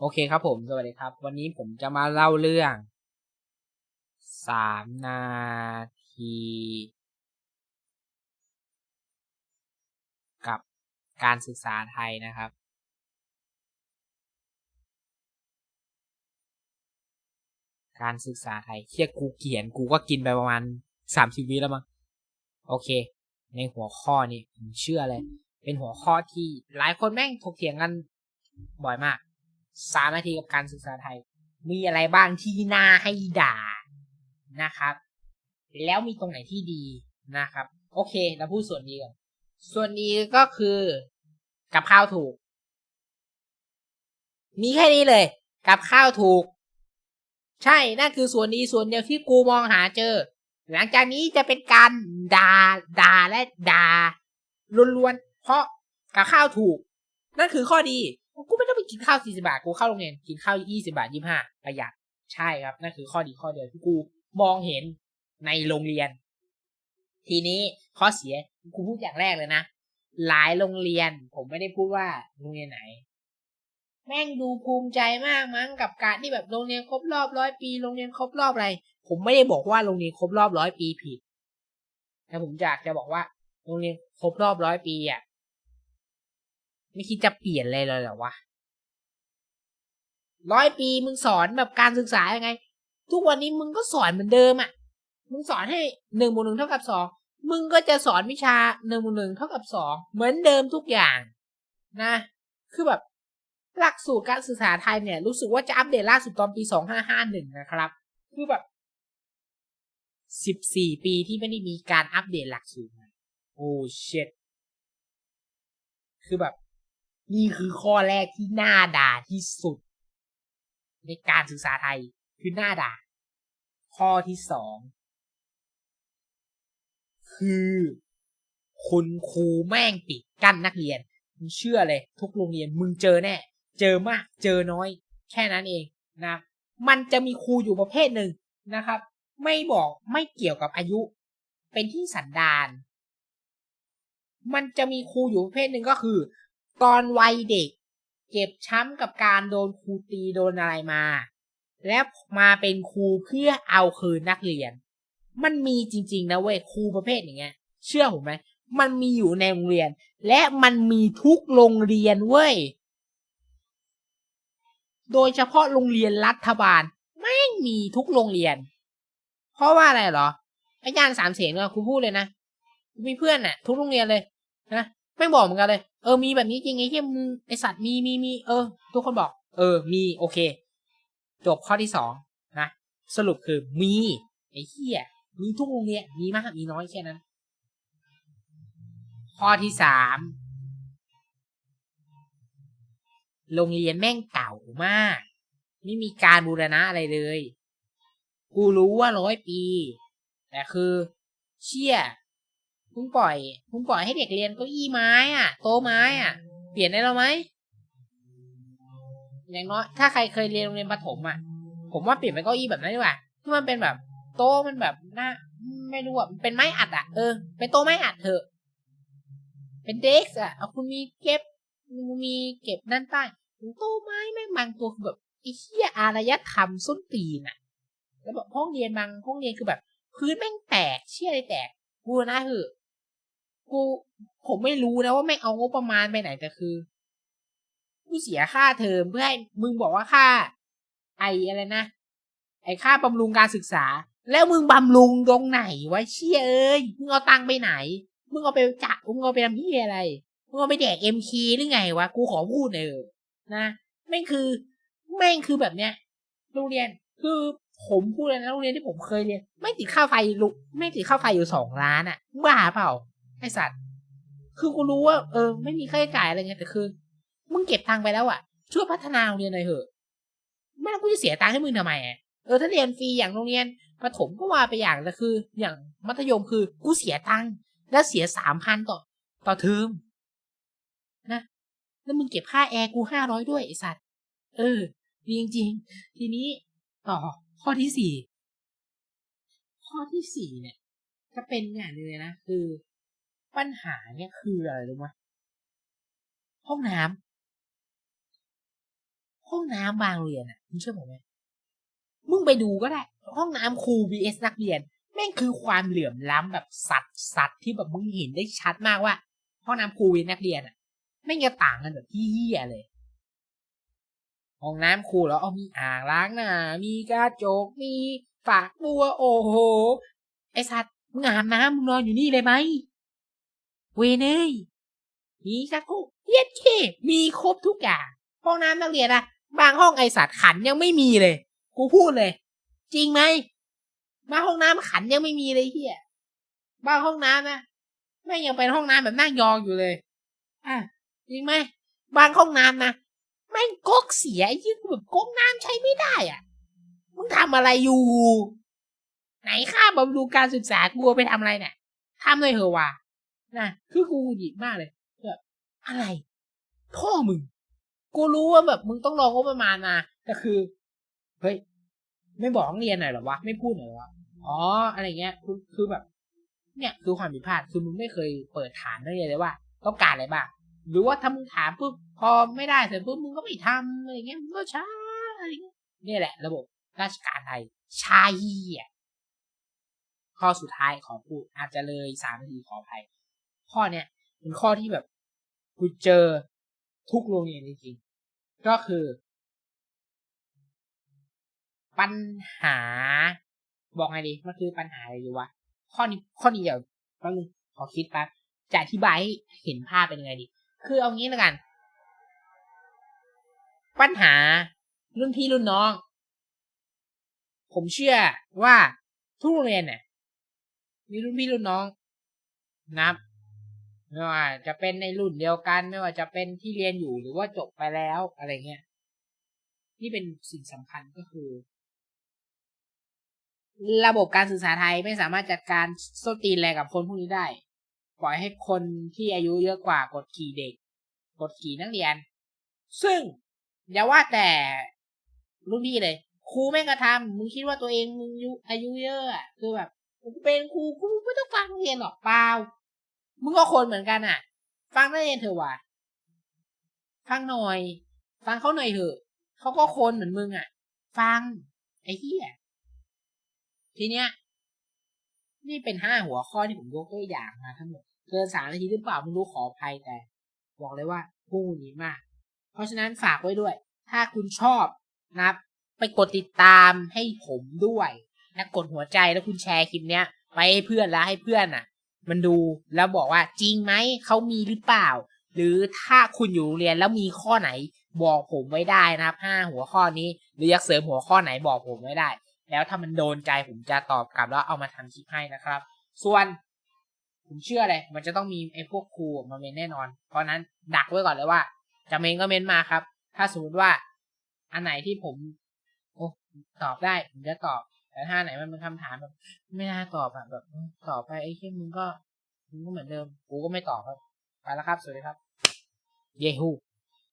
โอเคครับผม สวัสดีครับ วันนี้ผมจะมาเล่าเรื่องสามนาที กับการศึกษาไทยนะครับ การศึกษาไทยเชี่ยกูเขียนกูก็กินไปประมาณสามสิบวิแล้วมั้งโอเค ในหัวข้อนี้ผมเชื่อเลย เป็นหัวข้อที่หลายคนแม่งถกเถียงกันบ่อยมาก สามนาทีกับการศึกษาไทย มีอะไรบ้างที่น่าให้ด่านะครับ แล้วมีตรงไหนที่ดีนะครับ โอเคเราพูดส่วนดีก่อนส่วนดีก็คือกับข้าวถูก มีแค่นี้เลย กับข้าวถูก ใช่นั่นคือส่วนดีส่วนเดียวที่กูมองหาเจอ หลังจากนี้จะเป็นการด่าด่าและด่าล้วนๆเพราะกับข้าวถูก นั่นคือข้อดีกูไม่ต้อง กินข้าว40บาทกูเข้าโรงเรียนกินข้าว20บาท25ประหยัดใช่ครับนั่นคือข้อดีข้อเดียวที่กูมองเห็นในโรงเรียน ทีนี้ข้อเสียกูพูดอย่างแรกเลยนะหลายโรงเรียน ผมไม่ได้พูดว่าโรงเรียนไหน แม่งดูภูมิใจมากมั้งกับการที่แบบโรงเรียนครบรอบร้อยปีโรงเรียนครบรอบอะไร ผมไม่ได้บอกว่าโรงเรียนครบรอบร้อยปีผิดแต่ผมอยากจะบอกว่าโรงเรียนครบรอบร้อยปีอะไม่คิดจะเปลี่ยนเลยเลยหรอวะ ร้อยปีมึงสอนแบบการศึกษายังไง ทุกวันนี้มึงก็สอนเหมือนเดิมอะ มึงสอนให้หนึ่งบวกหนึ่งเท่ากับสองมึงก็จะสอนวิชาหนึ่งบวกหนึ่งเท่ากับสองเหมือนเดิมทุกอย่าง นะ คือแบบหลักสูตรการศึกษาไทยเนี่ย รู้สึกว่าจะอัปเดตล่าสุดตอนปีสองห้าห้าหนึ่งนะครับ คือแบบสิบสี่ปีที่ไม่ได้มีการอัปเดตหลักสูตรโอ้เช็ดคือแบบ นี่คือข้อแรกที่น่าด่าที่สุด ในการศึกษาไทยคือหน้าด่าข้อที่สองคือคุณครูแม่งปิดกั้นนักเรียนมึงเชื่อเลย ทุกโรงเรียนมึงเจอแน่ เจอมาก เจอน้อย แค่นั้นเองนะ มันจะมีครูอยู่ประเภทหนึ่งนะครับ ไม่บอกไม่เกี่ยวกับอายุ เป็นที่สันดาน มันจะมีครูอยู่ประเภทหนึ่งก็คือ ตอนวัยเด็ก เจ็บช้ำกับการโดนครูตีโดนอะไรมา แล้วมาเป็นครูเพื่อเอาคืนนักเรียน มันมีจริง ๆ นะเว้ยครูประเภทอย่างเงี้ย เชื่อผมไหมมันมีอยู่ในโรงเรียน และมันมีทุกโรงเรียนเว้ย โดยเฉพาะโรงเรียนรัฐบาลไม่มีทุกโรงเรียน เพราะว่าอะไรเหรออาจารย์สามเสียงเนี่ยครูพูดเลยนะมีเพื่อนน่ะ ทุกโรงเรียนเลยนะ ไม่บอกเหมือนกันเลย เออมีแบบนี้จริงไอ้เหี้ยมึงไอสัตว์มีมีมีเออ ทุกคนบอก เออ มีโอเค จบข้อที่สองนะสรุปคือมีไอ้เหี้ยมีทุกโรงเรียนมีมากมีน้อยแค่นั้น ข้อที่สามโรงเรียนแม่งเก่ามาก ไม่มีการบูรณะอะไรเลย กูรู้ว่าร้อยปี แต่คือ เชี่ย มึงปล่อยมึงปล่อยให้เด็กเรียนเก้าอี้ไม้อะโต๊ะไม้อะเปลี่ยนได้แล้วไหมอย่างน้อยถ้าใครเคยเรียนโรงเรียนประถมอะผมว่าเปลี่ยนเป็นเก้าอี้แบบนั้นดีกว่าที่มันเป็นแบบโต๊ะมันแบบหน้าไม่รู้อะเป็นไม้อัดอะเออเป็นโต๊ะไม้อัดเถอะ เป็นเด็กอะเอาคุณมีเก็บมีเก็บด้านใต้โต๊ะไม้แม่งบางตัวแบบไอ้เหี้ยอารยธรรมส้นตีนอะแล้วแบบห้องเรียนบางห้องเรียนคือแบบ พื้นแม่งแตกเชี่ยอะไรแตกกูนะเหอะ กูผมไม่รู้นะว่าแม่งเอางบประมาณไปไหนแต่คือกูเสียค่าเทอมเพื่อให้มึงบอกว่าค่า ไออะไรนะ ไอค่าบำรุงการศึกษา แล้วมึงบำรุงตรงไหนวะเชี่ยเอ้ยมึงเอาตังค์ไปไหน มึงเอาไปจัดมึงเอาไปทำที่อะไรมึงเอาไปแดกเอ็มคีหรือไงวะกูขอพูดเออนะแม่งคือแม่งคือแบบเนี้ยโรงเรียนคือผมพูดเลยนะโรงเรียนที่ผมเคยเรียนไม่ติดค่าไฟลุไม่ติดค่าไฟอยู่สองล้านอะบ้าเปล่า ไอสัตว์คือกูรู้ว่าเออไม่มีค่าใช้จ่ายอะไรเงี้ยแต่คือ มึงเก็บตังค์ไปแล้วอะ่ะ ช่วยพัฒนาโรงเรียนหน่อยเถอะ ไม่ต้องกูจะเสียตังค์ให้มึงทำไมอะเออถ้าเรียนฟรีอย่างโรงเรียนประถมก็ว่าไปอย่างแต่คือ อย่างมัธยมคือกูเสียตังค์แล้วเสียสามพันต่อ ต่อเทอมนะแล้วมึงเก็บค่าแอร์กูห้าร้อยด้วยไอสัตว์เออดีจริงๆ ทีนี้ต่อข้อที่สี่ข้อที่สี่เนี่ย จะเป็นอย่างนึงเลยนะ คือ ปัญหาเนี่ยคืออะไรรู้ไหมห้องน้ห้องน้ำบางเรียนอะมึงเชื่อผมไหมมึงไปดูก็ได้ ห้องน้ำครู vs นักเรียนแม่งคือความเหลื่อมล้ำแบบสัตว์สัตว์ที่แบบมึงเห็นได้ชัดมากว่า ห้องน้ำครู vs นักเรียนอะแม่งจะต่างกันแบบที่เหี้ยเลย ห้องน้ำครูแล้วเอามีอ่างล้างหน้ามีกระจกมีฝากบัวโอ้โหไอสัตว์มึงอาบน้ำมึงนอนอยู่นี่เลยไหม เวยเนยมีชักโครกเย็ดเคมีครบทุกอย่าง ห้องน้ำนักเรียนอะบางห้องไอสัตว์ขันยังไม่มีเลย กูพูดเลย จริงไหมบางห้องน้ำขันยังไม่มีเลยเฮียบางห้องน้ำนะแม่งยังเป็นห้องน้ำแบบนั่งยองอยู่เลย อะจริงไหมบางห้องน้ำนะแม่งก๊กเสียยี่แบบก๊กน้ำใช้ไม่ได้อะมึงทำอะไรอยู่ ไหนค่าบำรุงการศึกษากูไปทำอะไรเนี่ยทำเลยเหอะวะ นะคือกูหยิบมากเลยแบบอะไร พ่อมึง กูรู้ว่าแบบมึงต้องรองบประมาณมาแต่คือ เฮ้ย ไม่บอกเรียนหน่อยหรอวะ ไม่พูดหน่อยหรอวะ อ๋อ อะไรเงี้ย คือคือแบบ เนี่ย คือความผิดพลาด คือมึงไม่เคยเปิดฐานนักเรียนเลยว่า ต้องการอะไรบ้าง หรือว่าถ้ามึงถามปุ๊บ พอไม่ได้เสร็จปุ๊บมึงก็ไม่ทำอะไรเงี้ย มึงก็ช้าอะไรเงี้ย นี่แหละ ระบบราชการไทยชาเหี่ยข้อสุดท้ายขอพูดอาจจะเลยสามนาทีขออภัย ข้อเนี้ยเป็นข้อที่แบบกูเจอทุกโรงเรียนจริงๆก็คือ ปัญหา บอกไงดีมันคือปัญหาอะไรดีวะข้อนี้ข้อนี้เดี๋ยวแป๊บนึงขอคิดแป๊บจะอธิบายให้เห็นภาพเป็นยังไงดี คือเอางี้ล้วกัน ปัญหารุ่นพี่รุ่นน้อง ผมเชื่อว่าทุกโรงเรียนเนี่ยมีรุ่นพี่รุ่นน้องนะครับ ไม่ว่าจะเป็นในรุ่นเดียวกันไม่ว่าจะเป็นที่เรียนอยู่หรือว่าจบไปแล้วอะไรเงี้ยนี่เป็นสิ่งสำคัญก็คือ ระบบการศึกษาไทยไม่สามารถจัดการโซตีนอะไรกับคนพวกนี้ได้ ปล่อยให้คนที่อายุเยอะกว่ากดขี่เด็ก กดขี่นักเรียน ซึ่งอย่าว่าแต่รุ่นพี่เลยครูแม่งกระทำมึงคิดว่าตัวเองมึงอายุอายุเยอะอะคือแบบกูเป็นครูกูไม่ต้องฟังเรียนหรอกเปล่า มึงก็คนเหมือนกันอะ ฟังนักเรียนเถอะว่ะฟังหน่อย ฟังเขาหน่อยเถอะเขาก็คนเหมือนมึงอะ ฟัง ไอ้เหี้ยทีเนี้ย นี่เป็นห้าหัวข้อที่ผมยกตัวอย่างมาทั้งหมดเกินสามนาทีหรือเปล่าไม่รู้ขออภัยแต่ บอกเลยว่าพุ่งนี้มาก เพราะฉะนั้นฝากไว้ด้วย ถ้าคุณชอบนะไปกดติดตามให้ผมด้วยนะกดหัวใจแล้วคุณแชร์คลิปเนี้ย ไปให้เพื่อนแล้วให้เพื่อนอะ มันดูแล้วบอกว่าจริงไหมเขามีหรือเปล่า หรือถ้าคุณอยู่เรียนแล้วมีข้อไหนบอกผมไว้ได้นะครับห้าหัวข้อนี้ หรืออยากเสริมหัวข้อไหนบอกผมไว้ได้ แล้วถ้ามันโดนใจผมจะตอบกลับแล้วเอามาทำคลิปให้นะครับ ส่วน ผมเชื่อเลย มันจะต้องมีไอ้พวกครูมาเมนแน่นอน เพราะนั้นดักไว้ก่อนเลยว่า จะเมนก็เมนมาครับ ถ้าสมมติว่าอันไหนที่ผมโอ้ตอบได้ผมจะตอบ แต่ถ้าไหนมันเป็นคำถามแบบ ไม่น่าตอบอะแบบตอบไปไอ้แค่มึงก็มึงก็เหมือนเดิม กูก็ไม่ตอบครับไปแล้วครับ สวัสดีครับ เยฮู